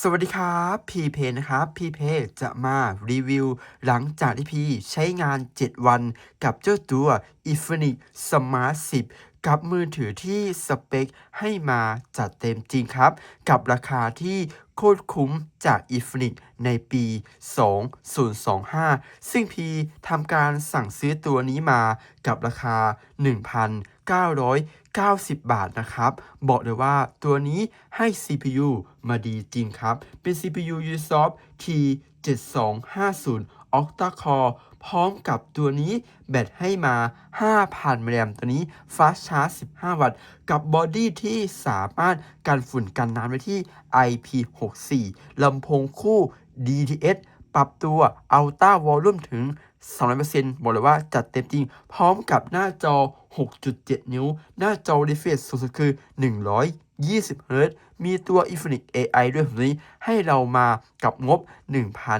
สวัสดีครับพีเพนะครับพีเพจะมารีวิว หลังจากที่พี่ใช้งาน 7 วันกับเจ้าตัว i f i n i x Smart 10 กับมือถือที่สเปคให้มาจัดเต็มจริงครับ กับราคาที่โคตรคุ้มจาก i f i n i x ในปี 2025 ซึ่งพีทำการสั่งซื้อตัวนี้มากับราคา 90 บาทนะครับ บอกเลยว่าตัวนี้ให้ CPU มาดีจริงครับ เป็น CPU Ubisoft T7250 Octa Core พร้อมกับตัวนี้แบตให้มา 5,000มิลลิแอมตัวนี้ Fast Charge 15 วัตต์ กับบอดี้ที่สามารถกันฝุ่นกันน้ำได้ที่ IP64 ลำโพงคู่ DTS ปรับตัว Ultra Volume ถึง 200%บอกเลยว่าจัดเต็มจริง พร้อมกับหน้าจอ 6.7 นิ้ว หน้าจอ refresh สูงสุดคือ 120 Hz มีตัว Infinix AI ด้วยแบบนี้ให้เรามากับงบ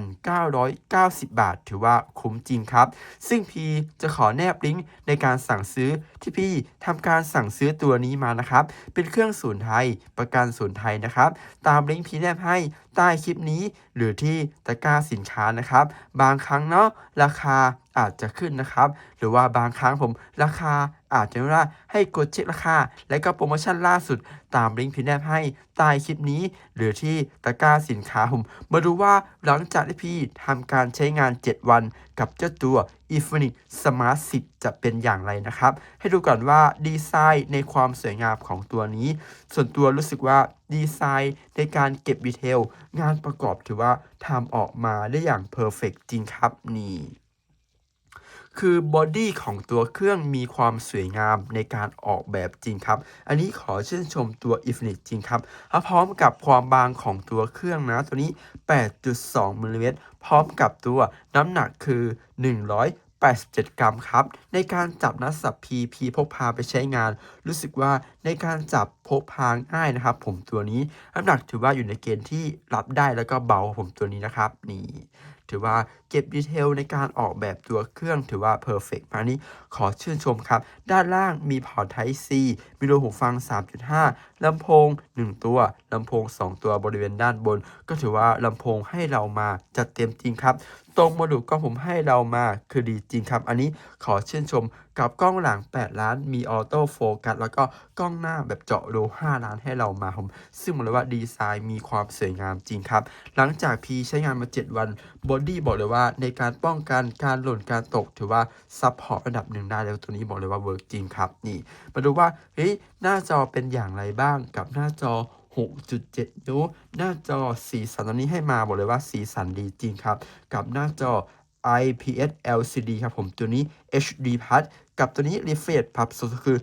1,990 บาท ถือว่าคุ้มจริงครับ ซึ่งพีจะขอแนบลิงก์ในการสั่งซื้อที่พี่ทำการสั่งซื้อตัวนี้มานะครับ เป็นเครื่องศูนย์ไทย ประกันศูนย์ไทยนะครับ ตามลิงก์พีแนบให้ใต้คลิปนี้ หรือที่ตะกร้าสินค้านะครับ บางครั้งเนาะราคาอาจจะขึ้นนะครับ หรือว่าบางครั้งผมราคา อาจจะไม่ได้ให้กดเช็คราคา และก็โปรโมชั่นล่าสุดตามลิงก์พีแนบให้ใต้คลิปนี้ หรือที่ตะกร้าสินค้าผม มาดูว่าหลังจากที่พี่ทำการใช้งาน 7 วันกับเจ้าตัว Infinix Smart 10 จะเป็นอย่างไรนะครับ ให้ดูก่อนว่าดีไซน์ในความสวยงามของตัวนี้ ส่วนตัวรู้สึกว่าดีไซน์ในการเก็บดีเทลงานประกอบถือว่าทำออกมาได้อย่างเพอร์เฟกจริงครับนี่ คือบอดี้ของตัวเครื่องมีความสวยงามในการออกแบบจริงครับ อันนี้ขอชื่นชมตัว Infinix จริงครับพร้อมกับความบางของตัวเครื่องนะ ตัวนี้ 8.2มิลลิเมตรพร้อมกับตัวน้ำหนักคือ187 กรัมครับ ในการจับนัดสับพีพีพกพาไปใช้งาน รู้สึกว่าในการจับพกพาง่ายนะครับ ผมตัวนี้น้ำหนักถือว่าอยู่ในเกณฑ์ที่รับได้แล้วก็เบาผมตัวนี้นะครับ นี่ ถือว่า เก็บดีเทลในการออกแบบตัวเครื่องถือว่าเพอร์เฟกต์มากนี้ขอชื่นชมครับ ด้านล่างมีพอร์ต Type C มีรูหูฟัง 3.5 ลำโพง 1 ตัว ลำโพง 2 ตัวบริเวณด้านบน ก็ถือว่าลำโพงให้เรามาจัดเต็มจริงครับ ตรงโมดูลกล้องผมให้เรามาคือดีจริงครับ อันนี้ขอชื่นชมกับกล้องหลัง 8 ล้านมีออโต้โฟกัสแล้วก็กล้องหน้าแบบเจาะรู5ล้านให้เรามาผม ซึ่งบอกเลยว่าดีไซน์มีความสวยงามจริงครับ หลังจากพีใช้งานมา 7 วันบอดี้บอกเลยว่าในการป้องกันการหล่นการตก ถือว่าซัพพอร์ตระดับหนึ่งได้แล้วตัวนี้บอกเลยว่าเวิร์กจริงครับนี่ มาดูว่าเฮ้ยหน้าจอเป็นอย่างไรบ้างกับหน้าจอ6.7นิ้วหน้าจอสีสันตอนนี้ให้มาบอกเลยว่าสีสันดีจริงครับ กับหน้าจอ IPS LCD ครับผมตัวนี้ HD Plus กับตัวนี้ refresh ปรับสูงสุดคือ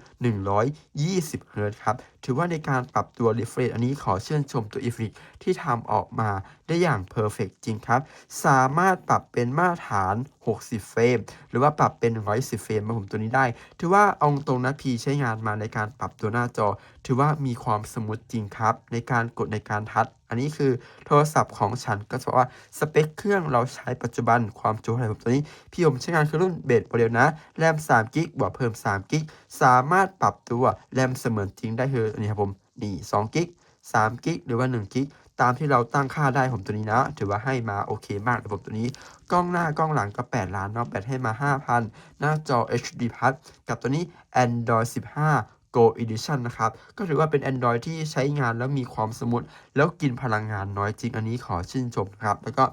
120 Hz ครับถือว่าในการปรับตัว refresh อันนี้ขอเชื่นชมตัว Infinix ที่ทำออกมาได้อย่าง perfect จริงครับ สามารถปรับเป็นมาตรฐาน 60 เฟรม หรือว่าปรับเป็น 110 เฟรมมาผมตัวนี้ได้ ถือว่าเอาตรงนะพีใช้งานมาในการปรับตัวหน้าจอ ถือว่ามีความสมูทจริงครับ ในการกดในการทัชอันนี้คือโทรศัพท์ของฉันก็จะบอกว่าสเปคเครื่องเราใช้ปัจจุบันความจุอะไรผมตัวนี้ พี่ผมใช้งานคือรุ่นเบสโมเดลนะ แรม3กิกบวกเพิ่ม3กิกสามารถปรับตัวแรมเสมือนจริงได้คือนี่ครับผมนี่2กิก3กิกหรือว่า1กิกตามที่เราตั้งค่าได้ผมตัวนี้นะ ถือว่าให้มาโอเคมากเลยผมตัวนี้ กล้องหน้ากล้องหลังก็ 8 ล้านเนาะแบตให้มา 5,000 หน้าจอ HD Plus กับตัวนี้ Android 15 Go Edition นะครับ ก็ถือว่าเป็น Android ที่ใช้งานแล้วมีความสมูทแล้วกินพลังงานน้อยจริงอันนี้ขอชื่นชมนครับ แล้วก็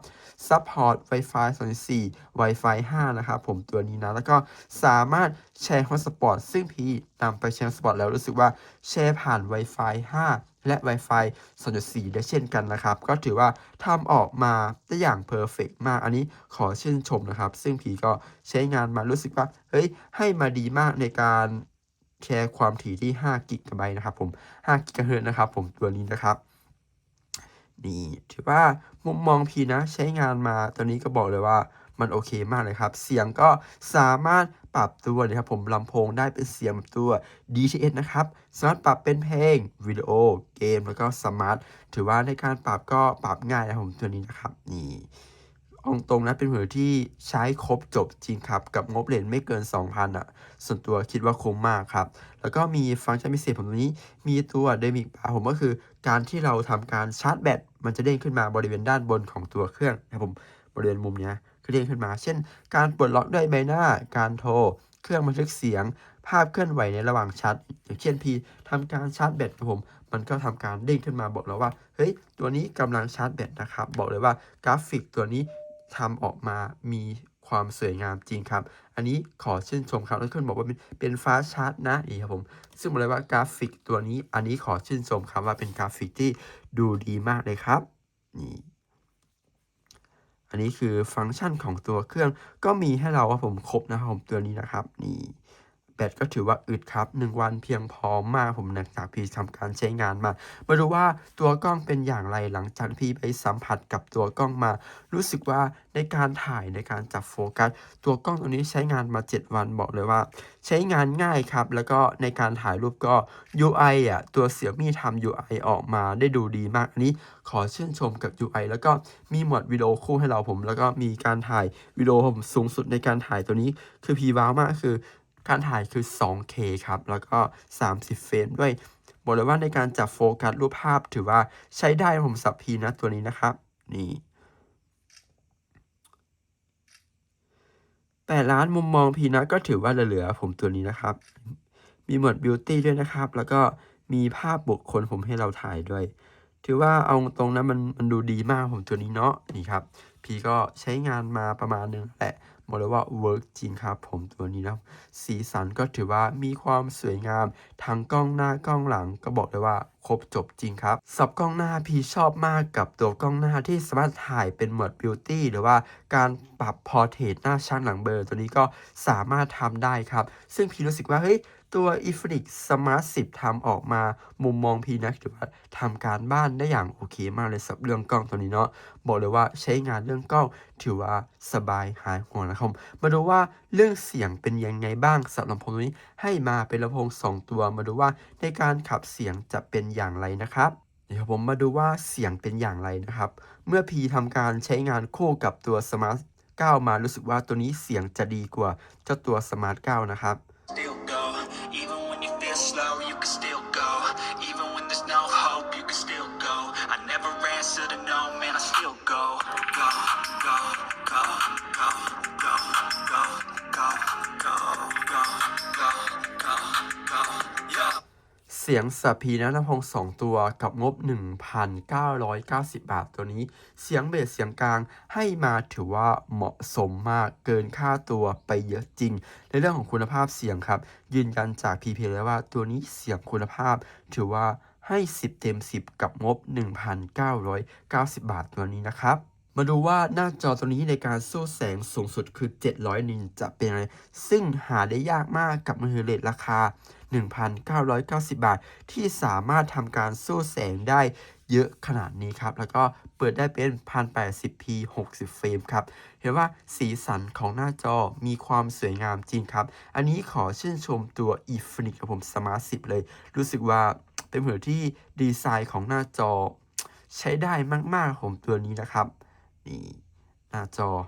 Support Wi-Fi 2.4 Wi-Fi 5 นะครับผมตัวนี้นะ แล้วก็สามารถแชร์ Hotspot ซึ่งพี่นำไปแชร์ Hotspot แล้วรู้สึกว่าแชร์ผ่าน Wi-Fi 5และ Wi-Fi 2.4 ได้เช่นกันนะครับ ก็ถือว่าทำออกมาได้อย่างเพอร์เฟกมาก อันนี้ขอชื่นชมนะครับ ซึ่งผีก็ใช้งานมารู้สึกว่า เฮ้ย ให้มาดีมากในการ แชร์ความถี่ที่5กิกะไบต์นะครับผม5กิกะเฮิรตนะครับผมตัวนี้นะครับนี่ถือว่ามุมมองพีนะใช้งานมาตอนนี้ก็บอกเลยว่ามันโอเคมากเลยครับ เสียงก็สามารถปรับตัวนะครับผมลำโพงได้เป็นเสียงแบบตัว DTS นะครับ สามารถปรับเป็นเพลงวิดีโอเกมแล้วก็สมาร์ท ถือว่าในการปรับก็ปรับง่ายนะครับผมตัวนี้นะครับนี่ อาตรงนะเป็นมือที่ใช้ครบจบจริงครับ กับงบเลนไม่เกิน 2,000อะ ส่วนตัวคิดว่าคุ้มมากครับ แล้วก็มีฟังก์ชันพิเศษผมตรงนี้ มีตัวเดมิกบาร์ผมก็คือ การที่เราทำการชาร์จแบตมันจะเด้งขึ้นมาบริเวณด้านบนของตัวเครื่องนะครับผมบริเวณมุมเนี้ยก็เด้งขึ้นมา เช่น การปลดล็อกด้วยใบหน้า การโทร เครื่องบันทึกเสียง ภาพเคลื่อนไหวในระหว่างชาร์จอย่างเช่นพีทำการชาร์จแบตครับผมมันก็ทำการเด้งขึ้นมาบอกเราว่า เฮ้ย ตัวนี้กำลังชาร์จแบตนะครับ บอกเลยว่ากราฟิกตัวนี้ ทำออกมามีความสวยงามจริงครับ อันนี้ขอชื่นชมครับแล้วคนบอกว่าเป็นเป็นฟ้าชาร์ตนะนี่ครับผม ซึ่งบอกเลยว่ากราฟิกตัวนี้ อันนี้ขอชื่นชมครับว่าเป็นกราฟิกที่ดูดีมากเลยครับ นี่ อันนี้คือฟังก์ชันของตัวเครื่องก็มีให้เราว่าผมครบนะครับผมตัวนี้นะครับ นี่ แบตก็ถือว่าอึดครับ 1 วันเพียงพอมากผมหลังจากพี่ทำการใช้งานมา มาดูว่าตัวกล้องเป็นอย่างไรหลังจากพี่ไปสัมผัสกับตัวกล้องมา รู้สึกว่าในการถ่ายในการจับโฟกัส ตัวกล้องตัวนี้ใช้งานมา 7 วันบอกเลยว่า ใช้งานง่ายครับ แล้วก็ในการถ่ายรูปก็ UI อะตัวเสี่ยมี่ทำ UI ออกมาได้ดูดีมากอันนี้ขอชื่นชมกับ UI แล้วก็มีหมวดวิดีโอคู่ให้เราผม แล้วก็มีการถ่ายวิดีโอผมสูงสุดในการถ่ายตัวนี้คือพีว้าวมากคือ การถ่ายคือ 2K ครับ แล้วก็ 30 เฟรมด้วย บอกเลยว่าในการจับโฟกัสรูปภาพถือว่าใช้ได้ผมสับพีนะตัวนี้นะครับ นี่แปดล้านมุมมองพีนะก็ถือว่าเหลือผมตัวนี้นะครับ มีหมวดบิวตี้ด้วยนะครับ แล้วก็มีภาพบุคคลผมให้เราถ่ายด้วย ถือว่าเอาตรงนั้นมันมันดูดีมากผมตัวนี้เนาะนี่ครับ พี่ก็ใช้งานมาประมาณนึงแหละบอกเลยว่าเวิร์กจริงครับผมตัวนี้นะสีสันก็ถือว่ามีความสวยงามทั้งกล้องหน้ากล้องหลังก็บอกเลยว่าครบจบจริงครับสับกล้องหน้าพี่ชอบมากกับตัวกล้องหน้าที่สามารถถ่ายเป็นโหมดบิวตี้หรือว่าการปรับพอร์เทรตหน้าช่างหลังเบลอตัวนี้ก็สามารถทำได้ครับ ซึ่งพี่รู้สึกว่าเฮ้ย ตัว i f i n i x Smart 10ทำออกมามุมมองพีนะถือว่าทำการบ้านได้อย่างโอเคมากเลยสำหรับเรื่องกล้องตัวนี้เนาะบอกเลยว่าใช้งานเรื่องกล้องถือว่าสบายหายห่วงนะครับมาดูว่าเรื่องเสียงเป็นยังไงบ้างสำหรับลำโพงตัวนี้ให้มาเป็นลำโพง 2 ตัว มาดูว่าในการขับเสียงจะเป็นอย่างไรนะครับเดี๋ยวผมมาดูว่าเสียงเป็นอย่างไรนะครับ เมื่อพีทำการใช้งานคู่กับตัว Smart 9 มารู้สึกว่าตัวนี้เสียงจะดีกว่าเจ้าตัว Smart 9 นะครับ เสียงสพีนะลำโพง2ตัวกับงบ 1,990 บาทตัวนี้ เสียงเบสเสียงกลางให้มาถือว่าเหมาะสมมากเกินค่าตัวไปเยอะจริง ในเรื่องของคุณภาพเสียงครับ ยืนยันจาก PP แล้วว่าตัวนี้เสียงคุณภาพ ถือว่าให้ 10 เต็ม 10 กับงบ 1,990 บาทตัวนี้นะครับ มาดูว่าหน้าจอตัวนี้ในการสู้แสงสูงสุดคือ 700 นินจะเป็นอะไร ซึ่งหาได้ยากมากกับมือถือเลทราคา 1,990 บาท ที่สามารถทำการสู้แสงได้เยอะขนาดนี้ครับ แล้วก็เปิดได้เป็น 1080p 60 เฟรมครับ เห็นว่าสีสันของหน้าจอมีความสวยงามจริงครับ อันนี้ขอชื่นชมตัว e f i n i x กับผม Smart 10 เลย รู้สึกว่าเป็นมือถือที่ดีไซน์ของหน้าจอ ใช้ได้มากๆผมตัวนี้นะครับ 你那就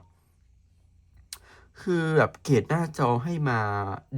คือแบบเกรดหน้าจอให้มา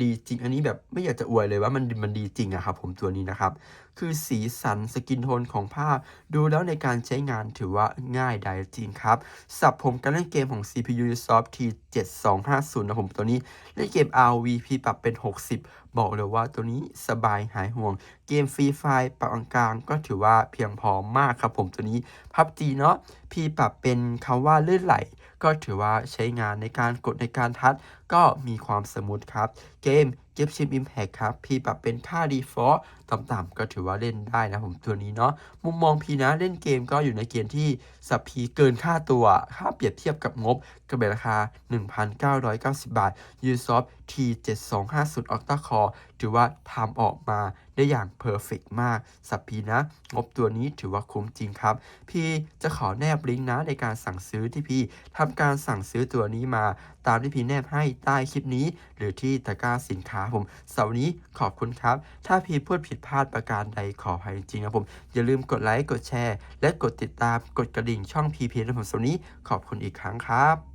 ดีจริง อันนี้แบบไม่อยากจะอวยเลยว่ามันมันดีจริงอะครับผมตัวนี้นะครับ คือสีสันสกินโทนของภาพดูแล้วในการใช้งานถือว่าง่ายได้จริงครับ สับผมการเล่นเกมของ CPU Ubisoft T7250 นะผมตัวนี้เล่นเกม RV พี่ปรับเป็น 60 บอกเลยว่าตัวนี้สบายหายห่วง เกมฟรีไฟปรับกลางก็ถือว่าเพียงพอมากครับผมตัวนี้พับจีเนาะพี่ปรับเป็นคำว่าลื่นไหล ก็ถือว่าใช้งานในการกดในการทัดก็มีความสมูทครับ เกม g i v e Chip Impact ครับ พี่ปรับเป็นค่า default ต่ำๆก็ถือว่าเล่นได้นะผมตัวนี้เนาะมุมมองพีนะเล่นเกมก็อยู่ในเกณฑ์ที่สับพีเกินค่าตัวค่าเปรียบเทียบกับงบก็เป็นราคา 1,990 บาท Ubisoft T7250 Octa Core ถือว่าทำออกมาได้อย่างเพอร์เฟกมาก สับพีนะ งบตัวนี้ถือว่าคุ้มจริงครับ พี่จะขอแนบลิงก์นะในการสั่งซื้อที่พี่ทำการสั่งซื้อตัวนี้มา ตามที่พี่แนบให้ใต้คลิปนี้ หรือที่ตะกร้าสินค้าผมเสาร์นี้ขอบคุณครับ ถ้าพี่พูดผิดพลาดประการใดขออภัยจริงๆครับผม อย่าลืมกดไลค์ กดแชร์ และกดติดตาม กดกระดิ่งช่องพีพีนะผมสาร์นี้ ขอบคุณอีกครั้งครับ